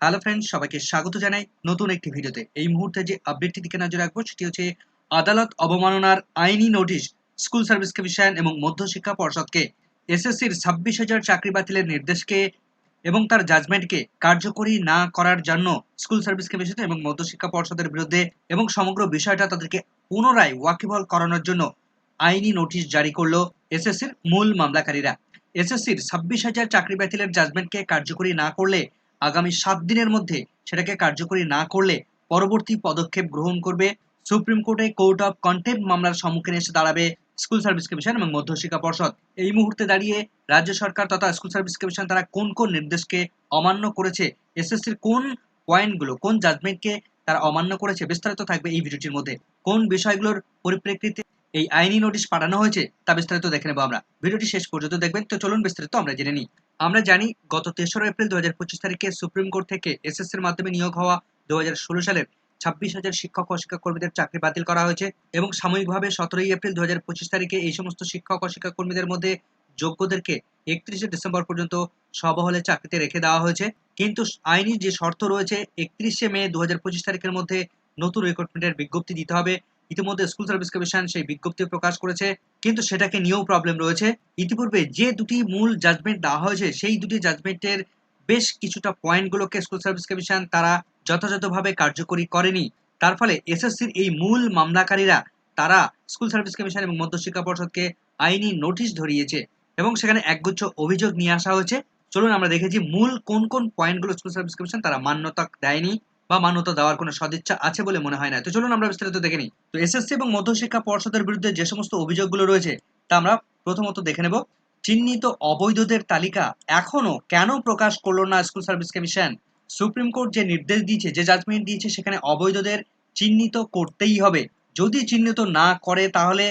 Hello friends সবাইকে স্বাগত জানাই নতুন একটি ভিডিওতে। এই মুহূর্তে যে আপডেটটি দিকে নজর রাখব, সেটি হচ্ছে আদালত অবমাননার আইনি নোটিশ স্কুল সার্ভিস কমিশন এবং মধ্যশিক্ষা পর্ষদকে এসএসসির ছাব্বিশ হাজার চাকরি বাতিলের নির্দেশকে এবং তার জাজমেন্টকে কার্যকরী না করার জন্য স্কুল সার্ভিস কমিশন এবং মধ্যশিক্ষা পর্ষদের বিরুদ্ধে এবং সমগ্র বিষয়টা তাদেরকে পুনরায় ওয়াকিবল করানোর জন্য আইনি নোটিশ জারি করল এসএসসির মূল মামলাকারীরা। এসএসসির ছাব্বিশ হাজার চাকরি বাতিলের জাজমেন্টকে কার্যকরী না করলে আগামী সাত দিনের মধ্যে সেটাকে কার্যকরী না করলে পরবর্তী পদক্ষেপ গ্রহণ করবে সুপ্রিম কোর্টে কোর্ট অফ কন্টেম্প মামলার সম্মুখীন এসে দাঁড়াবে স্কুল সার্ভিস কমিশন এবং মধ্যশিক্ষা পর্ষদ। এই মুহূর্তে দাঁড়িয়ে রাজ্য সরকার তথা স্কুল সার্ভিস কমিশন তারা কোন কোন নির্দেশকে অমান্য করেছে এসএসসির কোন পয়েন্টগুলো, কোন জাজমেন্টকে তারা অমান্য করেছে, বিস্তারিত থাকবে এই ভিডিওটির মধ্যে। কোন বিষয়গুলোর পরিপ্রেক্ষিতে এই আইনি নোটিশ পাঠানো হয়েছে তা বিস্তারিত দেখে নেব আমরা। ভিডিওটি শেষ পর্যন্ত দেখবেন। তো চলুন বিস্তারিত আমরা জেনে নিই। আমরা জানি গত তেসরা এপ্রিল দু পঁচিশ তারিখে সুপ্রিম কোর্ট থেকে এসএসসির মাধ্যমে নিয়োগ হওয়া দু হাজার ষোলো সালের ছাব্বিশ হাজার শিক্ষক ও শিক্ষাকর্মীদের চাকরি বাতিল করা হয়েছে এবং সাময়িকভাবে সতেরোই এপ্রিল দু হাজার পঁচিশ তারিখে এই সমস্ত শিক্ষক ও শিক্ষাকর্মীদের মধ্যে যোগ্যদেরকে একত্রিশে ডিসেম্বর পর্যন্ত সবহলে চাকরিতে রেখে দেওয়া হয়েছে। কিন্তু আইনি যে শর্ত রয়েছে, একত্রিশে মে দু হাজার পঁচিশ তারিখের মধ্যে নতুন রিক্রুটমেন্টের বিজ্ঞপ্তি দিতে হবে। ইতিমধ্যে স্কুল সার্ভিস কমিশন সেই বিজ্ঞপ্তি প্রকাশ করেছে, কিন্তু সেটাকে নিয়েও প্রবলেম রয়েছে। ইতিপূর্বে যে দুটি মূল জাজমেন্ট দেওয়া হয়েছে, সেই দুটি জাজমেন্টের বেশ কিছুটা পয়েন্টগুলোকে স্কুল সার্ভিস কমিশন তারা যথাযথভাবে কার্যকরী করেনি। তার ফলে এসএসসির এই মূল মামলাকারীরা, তারা স্কুল সার্ভিস কমিশন এবং মধ্যশিক্ষা পর্ষদকে আইনি নোটিশ ধরিয়েছে এবং সেখানে একগুচ্ছ অভিযোগ নিয়ে আসা হয়েছে। চলুন আমরা দেখেছি মূল কোন কোন পয়েন্টগুলো স্কুল সার্ভিস কমিশন তারা মান্যতা দেয়নি। বা মান্যতা দেওয়ার কোনো সদিচ্ছা আছে বলে মনে হয় না। তো চলুন আমরা বিস্তারিত দেখে নিই। তো এসএসসি এবং মধ্যশিক্ষা পর্ষদের বিরুদ্ধে যে সমস্ত অভিযোগগুলো রয়েছে, তা আমরা প্রথমত দেখে নেব। চিহ্নিত অবৈধদের তালিকা এখনও কেন প্রকাশ করল না school service commission? Supreme court যে নির্দেশ দিয়েছে, যে জাজমেন্ট দিয়েছে, সেখানে অবৈধদের চিহ্নিত করতেই হবে। যদি চিহ্নিত না করে, তাহলে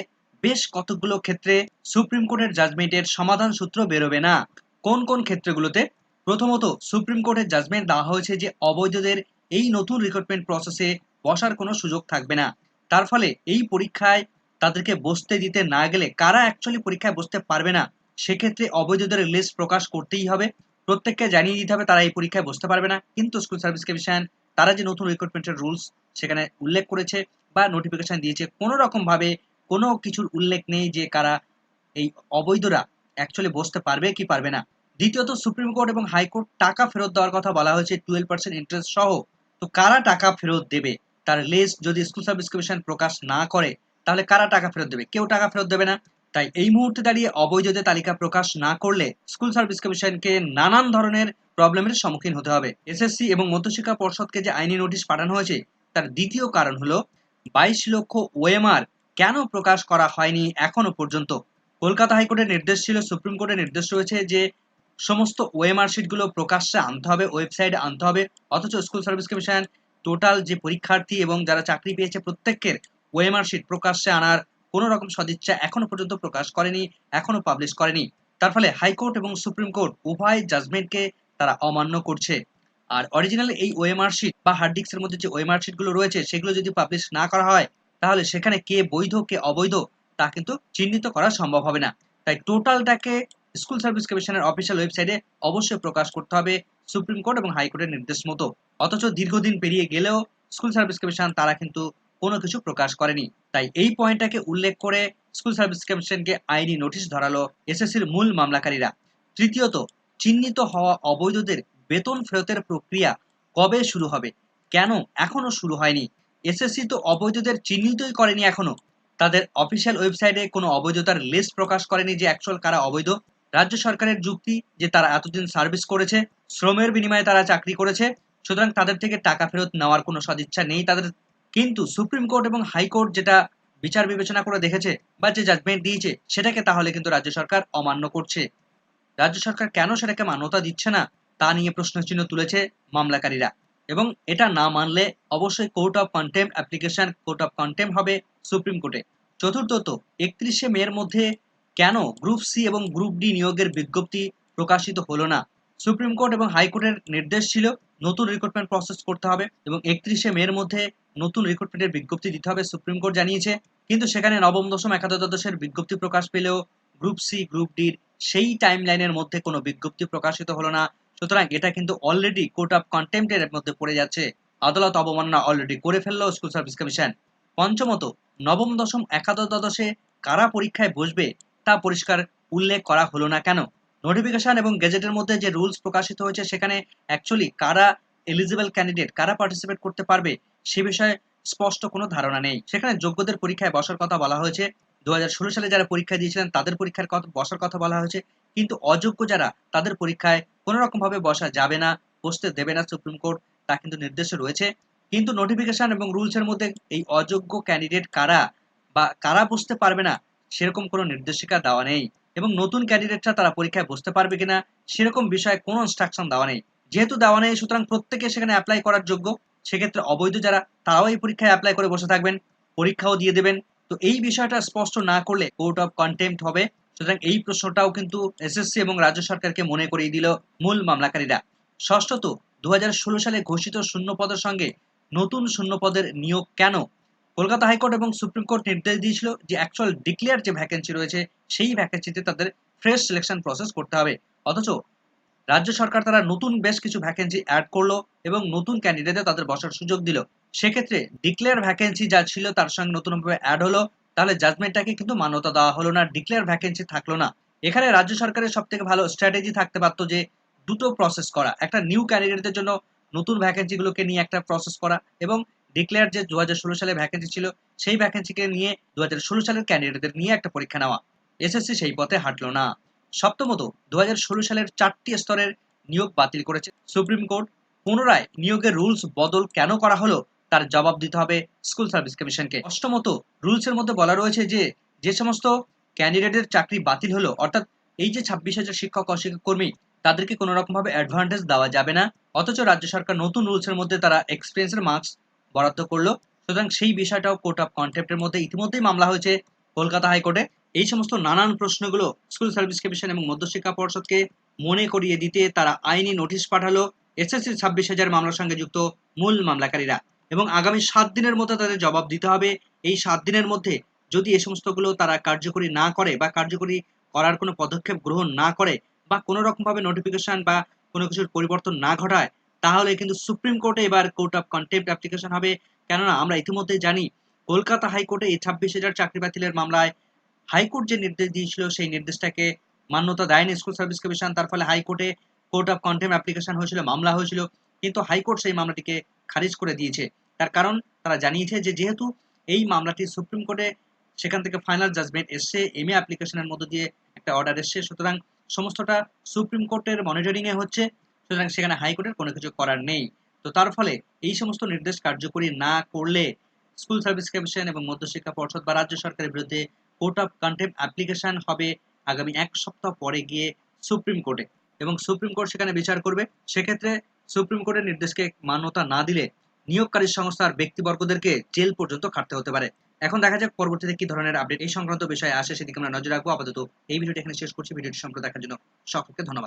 বেশ কতগুলো ক্ষেত্রে সুপ্রিম কোর্টের জাজমেন্টের সমাধান সূত্র বেরোবে না। কোন কোন ক্ষেত্রগুলোতে? প্রথমত, সুপ্রিম কোর্টের জাজমেন্ট দেওয়া হয়েছে যে অবৈধদের এই নতুন রিক্রুটমেন্ট প্রসেসে বসার কোনো সুযোগ থাকবে না। তার ফলে এই পরীক্ষায় তাদেরকে বসতে দিতে না গেলে কারা অ্যাকচুয়ালি পরীক্ষায় বসতে পারবে না, সেক্ষেত্রে অবৈধদের লিস্ট প্রকাশ করতেই হবে। প্রত্যেককে জানিয়ে দিতে হবে তারা এই পরীক্ষায় বসতে পারবে না। কিন্তু স্কুল সার্ভিস কমিশন তারা যে নতুন রিক্রুটমেন্টের রুলস সেখানে উল্লেখ করেছে বা নোটিফিকেশন দিয়েছে, কোনো রকম ভাবে কোনো কিছুর উল্লেখ নেই যে কারা এই অবৈধরা অ্যাকচুয়ালি বসতে পারবে কি পারবে না। দ্বিতীয়ত সুপ্রিম কোর্ট এবং হাইকোর্ট টাকা ফেরত দেওয়ার কথা বলা হয়েছে টুয়েলভ পার্সেন্ট ইন্টারেস্ট সহ। তো কারা টাকা ফেরত দেবে? তার লিস্ট যদি স্কুল সার্ভিস কমিশন প্রকাশ না করে, তাহলে কারা টাকা ফেরত দেবে? কেউ টাকা ফেরত দেবে না। তাই এই মুহূর্তে দাঁড়িয়ে অবৈধদের তালিকা প্রকাশ না করলে স্কুল সার্ভিস কমিশনকে নানান ধরনের প্রবলেমের সম্মুখীন হতে হবে। এসএসসি এবং মধ্যশিক্ষা পর্ষদকে যে আইনি নোটিশ পাঠানো হয়েছে, তার দ্বিতীয় কারণ হলো বাইশ লক্ষ ওএমআর কেন প্রকাশ করা হয়নি এখনও পর্যন্ত? কলকাতা হাইকোর্টের নির্দেশ ছিল, সুপ্রিম কোর্টের নির্দেশ রয়েছে যে সমস্ত ওএমআর শিটগুলো প্রকাশ্যে আনতে হবে ওয়েবসাইটে আনতে হবে, অথচ স্কুল সার্ভিস কমিশন টোটাল যে পরীক্ষার্থী এবং যারা চাকরি পেয়েছে প্রত্যেকের ওএমআর শিট প্রকাশ্যে আনার কোনো রকম সদিচ্ছা এখনও পর্যন্ত প্রকাশ করেনি, এখনও পাবলিশ করেনি। তার ফলে হাইকোর্ট এবং সুপ্রিম কোর্ট উভয় জাজমেন্টকে তারা অমান্য করছে। আর অরিজিনাল এই ওএমআর শিট বা হার্ড ডিস্কের মধ্যে যে ওএমআর শিটগুলো রয়েছে, সেগুলো যদি পাবলিশ না করা হয়, তাহলে সেখানে কে বৈধ, কে অবৈধ, তা কিন্তু চিহ্নিত করা সম্ভব হবে না। তাই টোটালটাকে স্কুল সার্ভিস কমিশনের অফিসিয়াল ওয়েবসাইটে অবশ্যই প্রকাশ করতে হবে সুপ্রিম কোর্ট এবং হাইকোর্টের নির্দেশ মতো। অথচ দীর্ঘদিন পেরিয়ে গেলেও স্কুল সার্ভিস কমিশন তারা কিন্তু কোনো কিছু প্রকাশ করেনি। তাই এই পয়েন্টটাকে উল্লেখ করে স্কুল সার্ভিস কমিশনকে আইনি নোটিশ ধরালো এসএসসির মূল মামলাকারীরা। তৃতীয়ত, চিহ্নিত হওয়া অবৈধদের বেতন ফেরতের প্রক্রিয়া কবে শুরু হবে? কেন এখনও শুরু হয়নি? এসএসসি তো অবৈধদের চিহ্নিতই করেনি এখনও। তাদের অফিসিয়াল ওয়েবসাইটে কোনো অবৈধতার লিস্ট প্রকাশ করেনি যে অ্যাকচুয়াল কারা অবৈধ। রাজ্য সরকারের যুক্তি যে তারা এতদিন সার্ভিস করেছে, শ্রমের বিনিময়ে তারা চাকরি করেছে, সুতরাং তাদের থেকে টাকা ফেরত নেওয়ার কোনো সদিচ্ছা নেই। তাদের কিন্তু সুপ্রিম কোর্ট এবং হাইকোর্ট যেটা বিচার বিবেচনা করে দেখেছে বা যে জাজমেন্ট দিয়েছে, সেটাকে তাহলে কিন্তু রাজ্য সরকার অমান্য করছে। রাজ্য সরকার কেন সেটাকে মান্যতা দিচ্ছে না, তা নিয়ে প্রশ্নচিহ্ন তুলেছে মামলাকারীরা। এবং এটা না মানলে অবশ্যই court of contempt application, court of contempt হবে সুপ্রিম কোর্টে। চতুর্থত, একত্রিশে মের মধ্যে কেন গ্রুপ সি এবং গ্রুপ ডি নিয়োগের বিজ্ঞপ্তি প্রকাশিত হলো না? সুপ্রিম কোর্ট এবং হাইকোর্টের নির্দেশ ছিল নতুন রিক্রুটমেন্ট প্রসেস করতে হবে এবং একত্রিশে মের মধ্যে নতুন রিক্রুটমেন্টের বিজ্ঞপ্তি দিতে হবে, সুপ্রিম কোর্ট জানিয়েছে। কিন্তু সেখানে নবম, দশম একাদশ বিজ্ঞপ্তি প্রকাশ পেলেও গ্রুপ সি, গ্রুপ ডির সেই টাইম লাইনের মধ্যে কোনো বিজ্ঞপ্তি প্রকাশিত হলো না। সুতরাং এটা কিন্তু অলরেডি কোর্ট অফ কন্টেম্পটের মধ্যে পড়ে যাচ্ছে। আদালত অবমাননা অলরেডি করে ফেলল স্কুল সার্ভিস কমিশন পঞ্চমত, নবম, দশম একাদশ দ্বাদশে কারা পরীক্ষায় বসবে? তা পরিষ্কার উল্লেখ করা হলো না কেন? নোটিফিকেশন এবং গেজেটের মধ্যে যে রুলস প্রকাশিত হয়েছে, সেখানে অ্যাকচুয়ালি কারা এলিজিবল ক্যান্ডিডেট কারা পার্টিসিপেট করতে পারবে, সে বিষয়ে স্পষ্ট কোনো ধারণা নেই। সেখানে যোগ্যদের পরীক্ষায় বসার কথা বলা হয়েছে। দু হাজার ষোলো সালে যারা পরীক্ষা দিয়েছিলেন, তাদের পরীক্ষার কথা বসার কথা বলা হয়েছে। কিন্তু অযোগ্য যারা, তাদের পরীক্ষায় কোনো রকম ভাবে বসা যাবে না, বসতে দেবে না সুপ্রিম কোর্ট তা কিন্তু নির্দেশে রয়েছে। কিন্তু নোটিফিকেশন এবং রুলসের মধ্যে এই অযোগ্য ক্যান্ডিডেট কারা বা কারা বসতে পারবে না সেরকম কোনো নির্দেশিকা দেওয়া নেই এবং নতুন ক্যান্ডিডেটরা তারা পরীক্ষায় বসতে পারবে কিনা সেরকম বিষয়ে কোনো ইনস্ট্রাকশন দেওয়া নেই। যেহেতু দেওয়া নেই, সুতরাং প্রত্যেকে সেখানে অ্যাপ্লাই করার যোগ্য। সেক্ষেত্রে অবৈধ যারা, তারাও এই পরীক্ষায় অ্যাপ্লাই করে বসে থাকবেন, পরীক্ষাও দিয়ে দেবেন। তো এই বিষয়টা স্পষ্ট না করলে কোর্ট অফ কন্টেম্পট হবে। সুতরাং এই প্রশ্নটাও কিন্তু এসএসসি এবং রাজ্য সরকারকে মনে করিয়ে দিল মূল মামলাকারীরা। ষষ্ঠত দু হাজার ষোলো সালে ঘোষিত শূন্য পদের সঙ্গে নতুন শূন্য পদের নিয়োগ কেন কলকাতা হাইকোর্ট এবং সুপ্রিম কোর্ট নির্দেশ দিয়েছিল যে অ্যাকচুয়াল ডিক্লেয়ার যে ভ্যাকেন্সি রয়েছে, সেই ভ্যাকেন্সিতে তাদের ফ্রেশ সিলেকশন প্রসেস করতে হবে। অথচ রাজ্য সরকার তারা নতুন বেশ কিছু ভ্যাকেন্সি অ্যাড করল এবং নতুন ক্যান্ডিডেটে তাদের বসার সুযোগ দিল। সেক্ষেত্রে ডিক্লেয়ার ভ্যাকেন্সি যা ছিল তার সঙ্গে নতুনভাবে অ্যাড হলো, তাহলে জাজমেন্টটাকে কিন্তু মান্যতা দেওয়া হলো না ডিক্লেয়ার ভ্যাকেন্সি থাকল না। এখানে রাজ্য সরকারের সব থেকে ভালো স্ট্র্যাটেজি থাকতে পারতো যে দুটো প্রসেস করা, একটা নিউ ক্যান্ডিডেটদের জন্য নতুন ভ্যাকেন্সিগুলোকে নিয়ে একটা প্রসেস করা এবং ডিক্লেয়ার যে দু সালে ভ্যাকেন্সি ছিল, সেই ভ্যাকেন্সিকে নিয়ে দু সালের ক্যান্ডিডেটদের নিয়ে একটা পরীক্ষা নেওয়া। এসএসসি সেই পথে হাঁটলো না। সপ্তমত দু সালের চারটি স্তরের নিয়োগ বাতিল করেছে। সুপ্রিম কোর্ট পুনরায় নিয়োগের রুলস বদল কেন করা হলো, তার জবাব দিতে হবে স্কুল সার্ভিস কমিশনকে। অষ্টমত রুলসের মধ্যে বলা রয়েছে যে যে সমস্ত ক্যান্ডিডেটের চাকরি বাতিল হলো, অর্থাৎ এই যে ছাব্বিশ হাজার শিক্ষক অশিক্ষক কর্মী তাদেরকে কোনো রকম ভাবে অ্যাডভান্টেজ দেওয়া যাবে না, অথচ রাজ্য সরকার নতুন রুলসের মধ্যে তারা এক্সপিরিয়েন্সের মার্কস বরাদ্দ করল। সুতরাং সেই বিষয়টাও কোর্ট অফ কন্টেম্পটের মধ্যে ইতিমধ্যেই মামলা হয়েছে কলকাতা হাইকোর্টে। এই সমস্ত নানান প্রশ্নগুলো স্কুল সার্ভিস কমিশন এবং মধ্যশিক্ষা পর্ষদকে মনে করিয়ে দিতে তারা আইনি নোটিশ পাঠালো। এসএসসি ছাব্বিশ হাজার মামলার সঙ্গে যুক্ত মূল মামলাকারীরা। এবং আগামী সাত দিনের মধ্যে তাদের জবাব দিতে হবে। এই সাত দিনের মধ্যে যদি এই সমস্তগুলো তারা কার্যকরী না করে বা কার্যকরী করার কোনো পদক্ষেপ গ্রহণ না করে বা কোনো রকমভাবে নোটিফিকেশন বা কোনো কিছুর পরিবর্তন না ঘটায় তাহলে কিন্তু সুপ্রিম কোর্টে এবার কোর্ট অফ কন্টেম্পট অ্যাপ্লিকেশন হবে। কেননা আমরা ইতিমধ্যে জানি, কলকাতা হাইকোর্টে এই ছাব্বিশ হাজার চাকরি বাতিলের মামলায় হাইকোর্ট যে নির্দেশ দিয়েছিল, সেই নির্দেশটাকে মান্যতা দেয়নি স্কুল সার্ভিস কমিশন তার ফলে হাইকোর্টে কোর্ট অফ কন্টেম্প অ্যাপ্লিকেশন হয়েছিল, মামলা হয়েছিল। কিন্তু হাইকোর্ট সেই মামলাটিকে খারিজ করে দিয়েছে। তার কারণ তারা জানিয়েছে যে, যেহেতু এই মামলাটি সুপ্রিম কোর্টে সেখান থেকে ফাইনাল জাজমেন্ট এসছে এমএ অ্যাপ্লিকেশনের মধ্য দিয়ে একটা অর্ডার এসছে। সুতরাং সমস্তটা সুপ্রিম কোর্টের মনিটরিং এ হচ্ছে। সুতরাং সেখানে হাইকোর্টের কোনো কিছু করার নেই। তো তার ফলে এই সমস্ত নির্দেশ কার্যকরী না করলে স্কুল সার্ভিস কমিশন এবং মধ্যশিক্ষা পর্ষদ বা রাজ্য সরকারের বিরুদ্ধে কোর্ট অফ কন্টেম্প অ্যাপ্লিকেশন হবে আগামী এক সপ্তাহ পরে গিয়ে সুপ্রিম কোর্টে। এবং সুপ্রিম কোর্ট সেখানে বিচার করবে। সেক্ষেত্রে সুপ্রিম কোর্টের নির্দেশকে মান্যতা না দিলে নিয়োগকারী সংস্থার ব্যক্তিবর্গদেরকে জেল পর্যন্ত খাটতে হতে পারে। এখন দেখা যাক পরবর্তীতে কি ধরনের আপডেট এই সংক্রান্ত বিষয়ে আসে, সেদিকে আমরা নজর রাখব। আপাতত এই ভিডিওটি এখানে শেষ করছি। ভিডিওটি সম্পর্কে দেখার জন্য সকলকে ধন্যবাদ।